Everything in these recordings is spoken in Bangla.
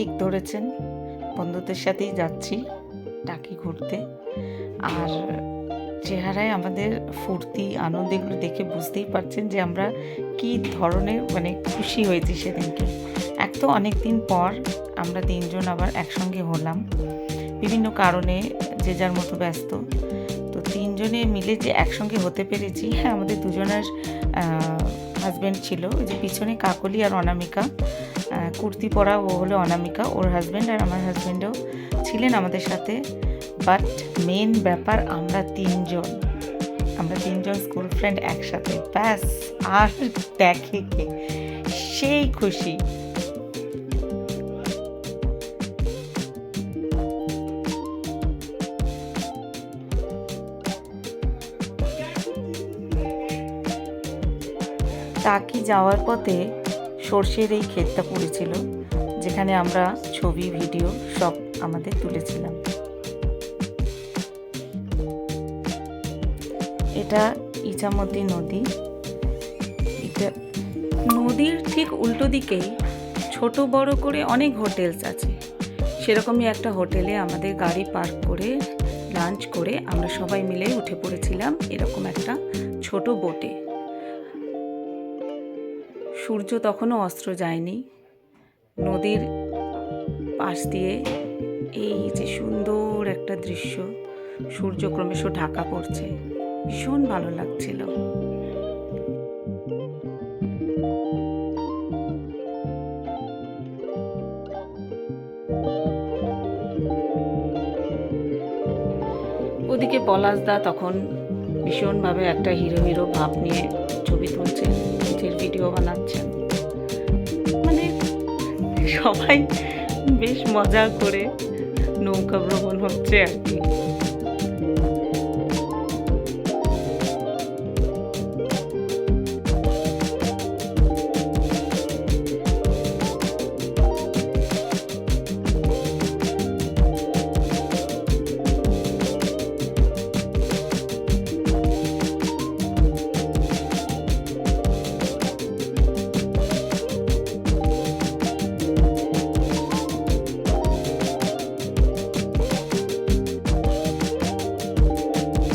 ঠিক ধরেছেন। বন্ধুদের সাথেই যাচ্ছি টাকি ঘুরতে। আর চেহারায় আমাদের ফুর্তি, আনন্দ এগুলো দেখে বুঝতেই পারছেন যে আমরা কি ধরনের মানে খুশি হয়েছি সেদিনকে। এক তো অনেক দিন পর আমরা তিনজন আবার একসঙ্গে হলাম। বিভিন্ন কারণে যে যার মতো ব্যস্ত। তো তিনজনে মিলে যে একসঙ্গে হতে পেরেছি হ্যাঁ আমাদের দুজনের হাজব্যান্ড ছিল, ওই যে পিছনে কাকলি আর অনামিকা। কুর্তি পরা ও হলো অনামিকা, ওর হাজব্যান্ড আর আমার হাজব্যান্ডও ছিলেন আমাদের সাথে। বাট মেন ব্যাপার আমরা তিনজন। আমরা তিনজন স্কুল ফ্রেন্ড একসাথে। ব্যাস, আর দেখে কে? সেই খুশি। টাকি যাওয়ার পথে সর্ষের এই ক্ষেতটা পড়েছিল, যেখানে আমরা ছবি, ভিডিও সব আমাদের তুলেছিলাম। এটা ইচামতি নদী। এটা নদীর ঠিক উল্টো দিকেই ছোট বড় করে অনেক হোটেলস আছে। সেরকমই একটা হোটেলে আমাদের গাড়ি পার্ক করে, লাঞ্চ করে আমরা সবাই মিলে উঠে পড়েছিলাম এরকম একটা ছোট বোটে। সূর্য তখনও অস্ত্র যায়নি। নদীর পাশ দিয়ে এই যে সুন্দর একটা দৃশ্য, সূর্য ক্রমশ ঢাকা পড়ছে। ভীষণ ভালো লাগছিল। ওদিকে পলাশদা তখন ভীষণভাবে একটা হিরো হিরো ভাব নিয়ে ছবি নিজের ভিডিও বানাচ্ছেন। মানে সবাই বেশ মজা করে নৌকা ভ্রমণ হচ্ছে আর কি।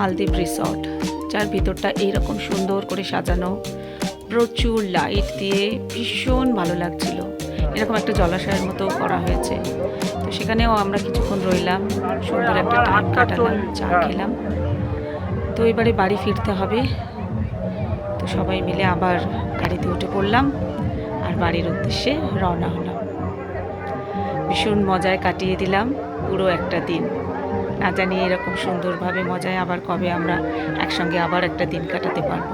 মালদ্বীপ রিসর্ট, যার ভিতরটা এইরকম সুন্দর করে সাজানো। প্রচুর লাইট দিয়ে ভীষণ ভালো লাগছিল। এরকম একটা জলাশয়ের মতো করা হয়েছে। তো সেখানেও আমরা কিছুক্ষণ রইলাম, সুন্দর একটা টাইম কাটালাম চা খেলাম। তো এবারে বাড়ি ফিরতে হবে। তো সবাই মিলে আবার গাড়িতে উঠে পড়লাম আর বাড়ির উদ্দেশ্যে রওনা হলাম। ভীষণ মজায় কাটিয়ে দিলাম পুরো একটা দিন। না জানি এরকম সুন্দরভাবে মজায় আবার কবে আমরা একসঙ্গে আবার একটা দিন কাটাতে পারব।